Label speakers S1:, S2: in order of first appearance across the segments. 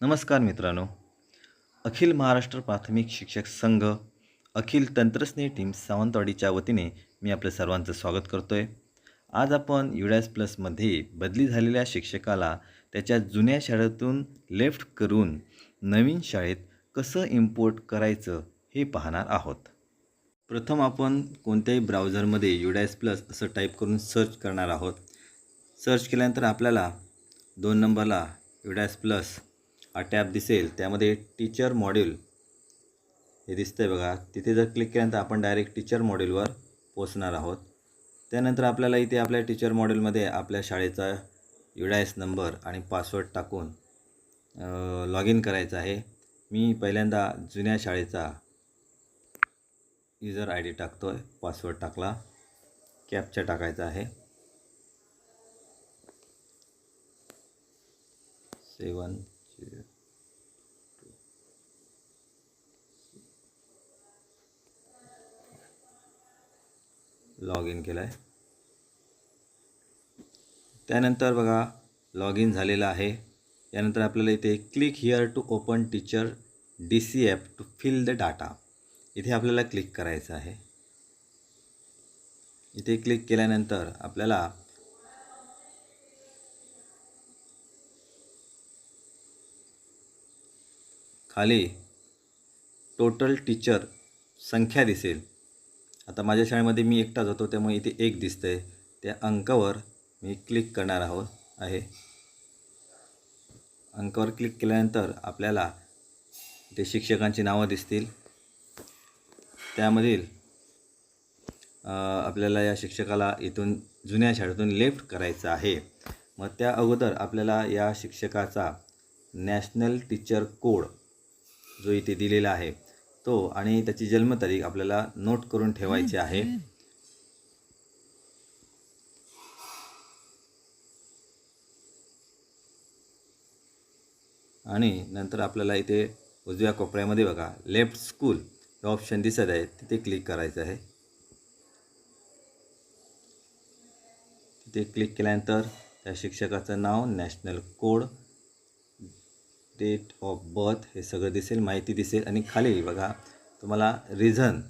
S1: नमस्कार मित्रांनो. अखिल महाराष्ट्र प्राथमिक शिक्षक संघ अखिल तंत्रस्नेही टीम सावंतवाडीच्या वतीने मी आपलं सर्वांचं स्वागत करतो आहे आज आपण युडॅस प्लसमध्ये बदली झालेल्या शिक्षकाला त्याच्या जुन्या शाळेतून लेफ्ट करून नवीन शाळेत कसं इम्पोर्ट करायचं हे पाहणार आहोत. प्रथम आपण कोणत्याही ब्राउझरमध्ये युडॅस प्लस असं टाईप करून सर्च करणार आहोत. सर्च केल्यानंतर आपल्याला दोन नंबरला युडॅस प्लस हा टॅब दिसेल त्यामध्ये टीचर मॉड्यूल हे दिसतं आहे बघा. तिथे जर क्लिक केल्यानंतर आपण डायरेक्ट टीचर मॉड्यूलवर पोचणार आहोत. त्यानंतर आपल्याला इथे आपल्या टीचर मॉड्यूलमध्ये आपल्या शाळेचा युडायस नंबर आणि पासवर्ड टाकून लॉग इन करायचं आहे. मी पहिल्यांदा जुन्या शाळेचा युजर आय डी टाकतो आहे पासवर्ड टाकला कॅपचा टाकायचा आहे. सेवन लॉग इन केलं आहे त्यानंतर बघा लॉग इन झालेलं आहे. यानंतर आपल्याला इथे click here to open teacher D C app to fill the data इथे आपल्याला क्लिक करायचं आहे. इथे क्लिक केल्यानंतर आपल्याला खाली टोटल टीचर संख्या दिसेल. आता माझ्या शाळेमध्ये मी एकटाच होतो त्यामुळे इथे एक दिसतं आहे त्या अंकावर मी क्लिक करणार आहोत आहे. अंकावर क्लिक केल्यानंतर आपल्याला ते शिक्षकांची नावं दिसतील. त्यामधील आपल्याला या शिक्षकाला इथून जुन्या शाळेतून लेफ्ट करायचं आहे. मग त्या अगोदर आपल्याला या शिक्षकाचा नॅशनल टीचर कोड जो इथे दिलेला आहे तो आणि त्याची जन्मतारीख आपल्याला नोट करून ठेवायची आहे. आणि नंतर आपल्याला इथे उजव्या कोपऱ्यामध्ये बघा लेफ्ट स्कूल हे ऑप्शन दिसत आहे. तिथे क्लिक करायचं आहे. तिथे क्लिक केल्यानंतर त्या शिक्षकाचं नाव national code date of birth हे सगळं दिसेल माहिती दिसेल आणि खाली बघा तुम्हाला रिझन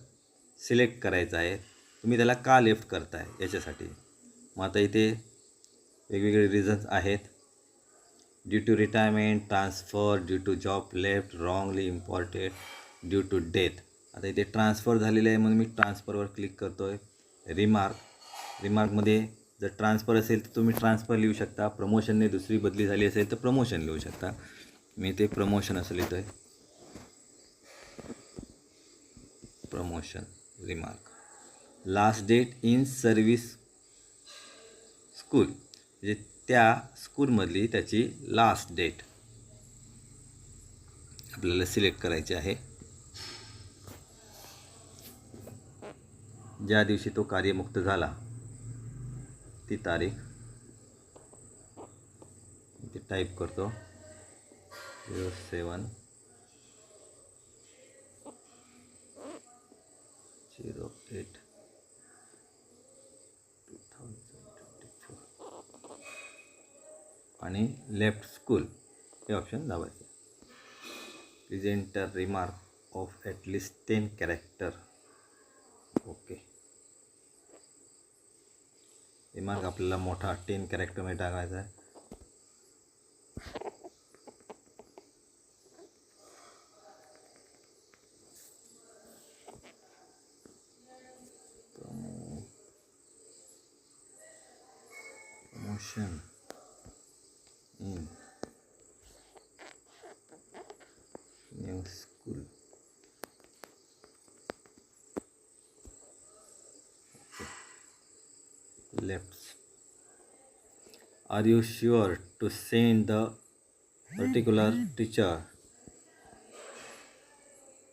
S1: सिलेक्ट करायचं आहे. तुम्ही त्याला का लेफ्ट करताय याच्यासाठी? मग आता इथे वेगवेगळे रिझन्स आहेत. Due to retirement transfer due to job left wrongly imported due to death आता इथे ट्रान्सफर झालेलं आहे म्हणून मी ट्रान्सफरवर क्लिक करतो आहे रिमार्क रिमार्कमध्ये जर ट्रान्सफर असेल तर तुम्ही ट्रान्सफर लिहू शकता. प्रमोशनने दुसरी बदली झाली असेल तर प्रमोशन लिहू शकता. मी ते प्रमोशन असं लिहितो आहे promotion remark last date in service school म्हणजे त्या स्कूलमधली त्याची लास्ट डेट आपल्याला सिलेक्ट करायची आहे. ज्या दिवशी तो कार्यमुक्त झाला ती तारीख ते टाईप करतो. Zero seven zero eight two thousand twenty four आणि लेफ्ट स्कूल हे option दाबायचं. Presenter remark of at least ten character okay remark आपल्याला मोठा टेन कॅरेक्टरमध्ये टाकायचा आहे. Promotion in new school Okay. left are you sure to send the particular teacher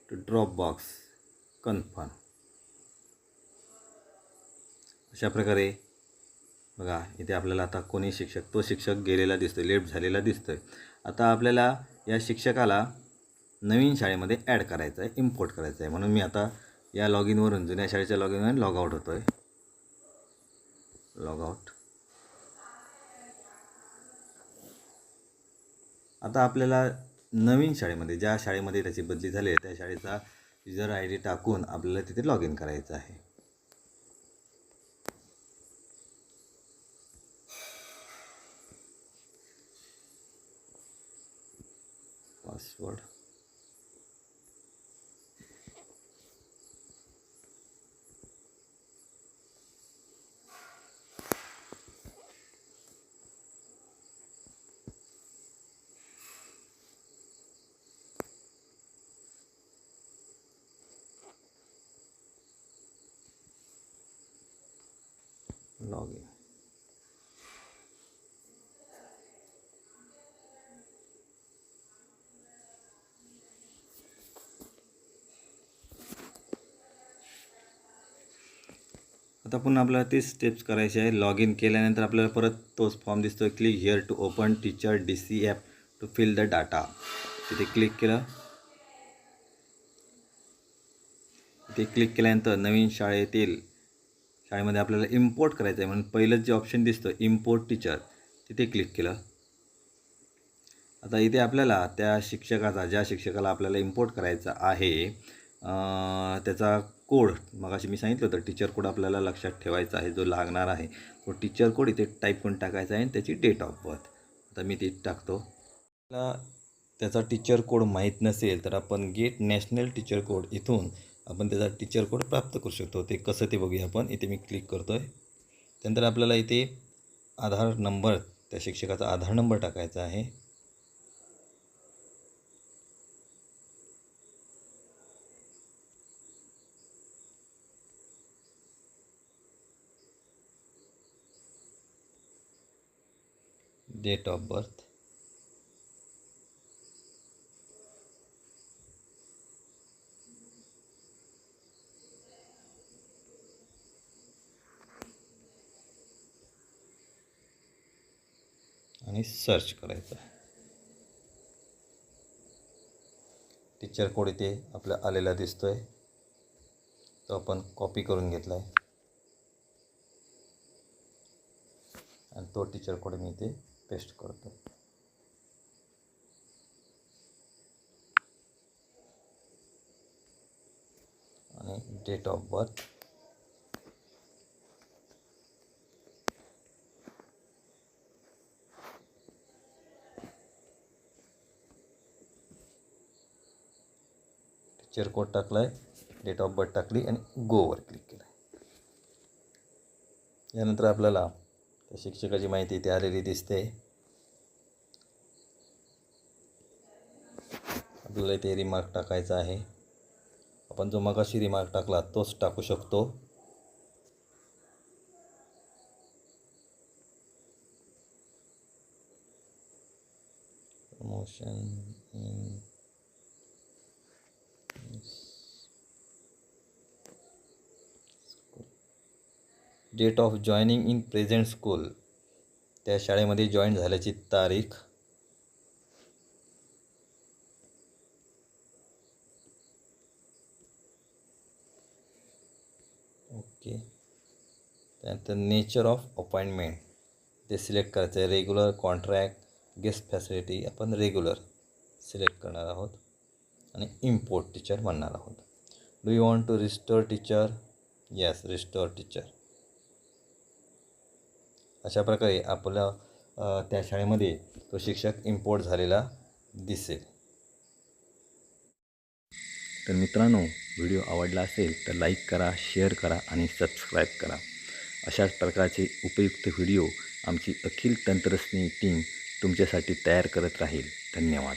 S1: to Dropbox? confirm अशा प्रकारे बघा इथे आपल्याला आता कोणी शिक्षक तो शिक्षक गेलेला दिसतो लेफ्ट झालेला दिसतोय. आता आपल्याला या शिक्षकाला नवीन शाळेमध्ये ॲड करायचं आहे इम्पोर्ट करायचं आहे. म्हणून मी आता या लॉग इनवरून जुन्या शाळेच्या लॉग इनवरून लॉग आउट होतो आहे लॉग आउट आता आपल्याला नवीन शाळेमध्ये ज्या शाळेमध्ये त्याची बदली झाली आहे त्या शाळेचा युजर आय डी टाकून आपल्याला तिथे लॉग इन करायचं आहे. पासवर्ड लॉग आता पुन्हा आपल्याला तीच स्टेप्स करायचे आहे. लॉग इन केल्यानंतर आपल्याला परत तोच फॉर्म दिसतो click here to open teacher D C app to fill the data तिथे क्लिक केलं. तिथे क्लिक केल्यानंतर नवीन शाळेतील शाळेमध्ये आपल्याला इम्पोर्ट करायचं आहे म्हणून पहिलंच जे ऑप्शन दिसतं इम्पोर्ट टीचर तिथे क्लिक केलं. आता इथे आपल्याला त्या शिक्षकाचा ज्या शिक्षकाला आपल्याला इम्पोर्ट करायचा आहे त्याचा कोड मगाशी मी सांगितलं होतं टीचर कोड आपल्याला लक्षात ठेवायचा आहे जो लागणार आहे. तो टीचर कोड इथे टाईप करून टाकायचा आहे आणि त्याची डेट ऑफ बर्थ आता मी ती टाकतो. आपल्याला त्याचा टीचर कोड माहीत नसेल तर आपण गेट नॅशनल टीचर कोड इथून आपण त्याचा टीचर कोड प्राप्त करू शकतो. ते कसं ते बघूया आपण. इथे मी क्लिक करतो आहे त्यानंतर आपल्याला इथे आधार नंबर त्या शिक्षकाचा आधार नंबर टाकायचा आहे. डेट ऑफ बर्थ आणि सर्च करायचं. आहे टीचर कोड इथे आपल्या आलेला दिसतोय. तो आपण कॉपी करून घेतला आहे आणि तो टीचर कोड मी इथे पेस्ट करतो. आणि date of birth. Teacher code टाकला आहे डेट ऑफ बर्थ टाकली आणि गोवर क्लिक केलं यानंतर आपल्याला शिक्षकाची माहिती इथे आलेली दिसते. आपल्याला इथे रिमार्क टाकायचा आहे. आपण जो मगाशी रिमार्क टाकला तोच टाकू शकतो. Promotion date of joining in present school. त्या शाळेमध्ये जॉईन झाल्याची तारीख. ओके. त्यानंतर नेचर ऑफ अपॉइंटमेंट. ते सिलेक्ट करायचं आहे. रेग्युलर कॉन्ट्रॅक्ट गेस्ट फॅसिलिटी आपण रेग्युलर सिलेक्ट करणार आहोत. आणि इम्पोर्ट टीचर म्हणणार आहोत. Do you want to restore teacher? Yes restore teacher. अशा प्रकारे आपल्या त्या शाळेमध्ये तो शिक्षक इम्पोर्ट झालेला दिसेल. तर मित्रांनो व्हिडिओ आवडला असेल तर लाईक करा शेअर करा आणि सबस्क्राईब करा. अशाच प्रकारचे उपयुक्त व्हिडिओ आमची अखिल तंत्रस्नेही टीम तुमच्यासाठी तयार करत राहील. धन्यवाद.